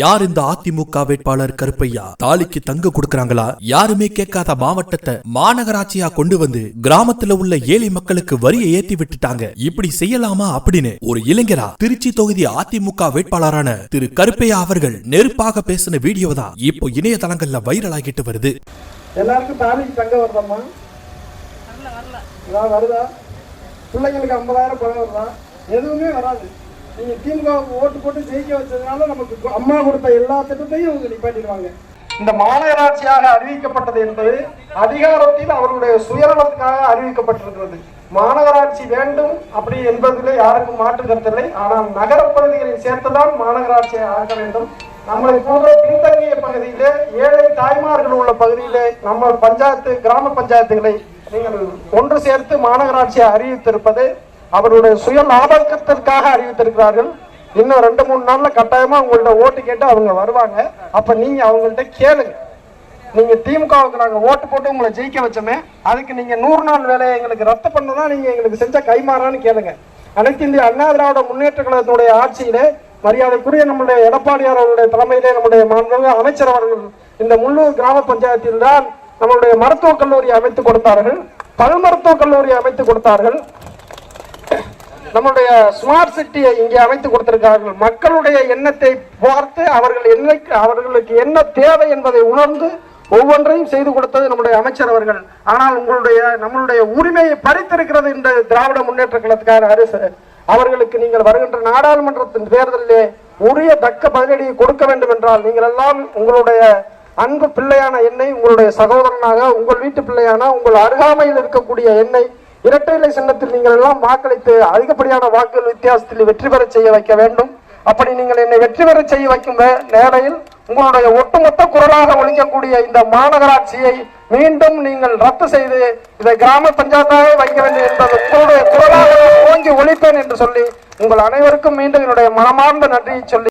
யார் இந்த அதிமுக வேட்பாளர் கருப்பையா? தாலிக்கு தங்க கொடுக்கறாங்களா? யாருமே கேட்காத மாவட்டத்தை மாநகராட்சியா கொண்டு வந்து கிராமத்துல உள்ள ஏழை மக்களுக்கு வரியை ஏத்தி விட்டுட்டாங்க. இப்படி செய்யலாமா அப்படின்னு ஒரு இளைஞரா திருச்சி தொகுதி அதிமுக வேட்பாளரான திரு கருப்பையா அவர்கள் நெருப்பாக பேசின வீடியோ தான் இப்போ இணையதளங்கள்ல வைரல் ஆகிட்டு வருது. எல்லாருக்கும் தாலிக்கு தங்க வருதாம்மா? வருதா? பிள்ளைங்களுக்கு ஐம்பதாயிரம் பணம் வருதா? எதுவுமே வராது. நீங்க திமுக ஓட்டு போட்டு ஜெயிக்க வச்சதுனால நமக்கு அம்மா கொடுத்த எல்லா திட்டத்தையும் அவங்க நிப்பாட்டிடுவாங்க. இந்த மாநகராட்சியாக அறிவிக்கப்பட்டது என்பது அதிகாரத்தில் அவர்களுடைய சுயநலத்துக்காக அறிவிக்கப்பட்டிருக்கிறது. மாநகராட்சி வேண்டும் அப்படி என்பதிலே யாருக்கும் மாற்று கருத்தில்லை ஆனால் நகரப்பகுதிகளை சேர்த்துதான் மாநகராட்சியை ஆக்க வேண்டும். நம்மளை போன்ற பின்தங்கிய பகுதியிலே ஏழை தாய்மார்கள் உள்ள பகுதியிலே நம்ம பஞ்சாயத்து கிராம பஞ்சாயத்துகளை நீங்கள் ஒன்று சேர்த்து மாநகராட்சியை அறிவித்திருப்பது அவருடைய சுய லாபத்திற்காக அறிவித்திருக்கிறார்கள். இன்னும் ரெண்டு மூணு நாள்ல கட்டாயமா உங்கள்ட்ட ஓட்டு கேட்டு அவங்க வருவாங்க. அப்ப நீங்க அவங்கள்ட்ட கேளுங்க. நீங்க திமுகவுக்கு நாங்க ஓட்டு போட்டு உங்களை ஜெயிக்க வச்சோமே அதுக்கு நீங்க நூறு நாள் வேலையை எங்களுக்கு ரத்து பண்ணதா நீங்க எங்களுக்கு செஞ்ச கைமாறான்னு கேளுங்க. அனைத்து இந்திய அண்ணா திராவிட முன்னேற்ற கழகத்தினுடைய ஆட்சியிலே மரியாதைக்குரிய நம்முடைய எடப்பாடியார் அவருடைய தலைமையிலே நம்முடைய மாண்புமிகு அமைச்சர் அவர்கள் இந்த முள்ளூர் கிராம பஞ்சாயத்தில் தான் நம்மளுடைய மருத்துவக் கல்லூரி அமைத்து கொடுத்தார்கள். பல் மருத்துவக் கல்லூரி அமைத்து கொடுத்தார்கள். நம்முடைய ஸ்மார்ட் சிட்டியை இங்கே அமைத்து கொடுத்திருக்கிறார்கள். மக்களுடைய எண்ணத்தை பார்த்து அவர்கள் என்ன அவர்களுக்கு என்ன தேவை என்பதை உணர்ந்து ஒவ்வொன்றையும் செய்து கொடுத்தது நம்முடைய அமைச்சர் அவர்கள். ஆனால் உங்களுடைய நம்மளுடைய உரிமையை பறித்திருக்கிறது இந்த திராவிட முன்னேற்ற கழகத்துக்கான அரசு. அவர்களுக்கு நீங்கள் வருகின்ற நாடாளுமன்றத்தின் தேர்தலிலே உரிய தக்க பதிலடியை கொடுக்க வேண்டும் என்றால் நீங்கள் எல்லாம் உங்களுடைய அன்பு பிள்ளையான என்னை உங்களுடைய சகோதரனாக உங்கள் வீட்டு பிள்ளையான உங்கள் அருகாமையில் இருக்கக்கூடிய என்னை இரட்டை இலை சின்னத்தில் நீங்கள் எல்லாம் வாக்களித்து அதிகப்படியான வாக்குகள் வித்தியாசத்தில் வெற்றி பெற செய்ய வைக்க வேண்டும். அப்படி நீங்கள் என்னை வெற்றி பெற செய்ய வைக்கும் நேரையில் உங்களுடைய ஒட்டுமொத்த குரலாக ஒழிக்கக்கூடிய இந்த மாநகராட்சியை மீண்டும் நீங்கள் ரத்து செய்து இதை கிராம பஞ்சாயத்தாக வைக்க வேண்டும் என்பது உங்களுடைய குரலாக ஓங்கி ஒழிப்பேன் என்று சொல்லி உங்கள் அனைவருக்கும் மீண்டும் என்னுடைய மனமார்ந்த நன்றியை சொல்லி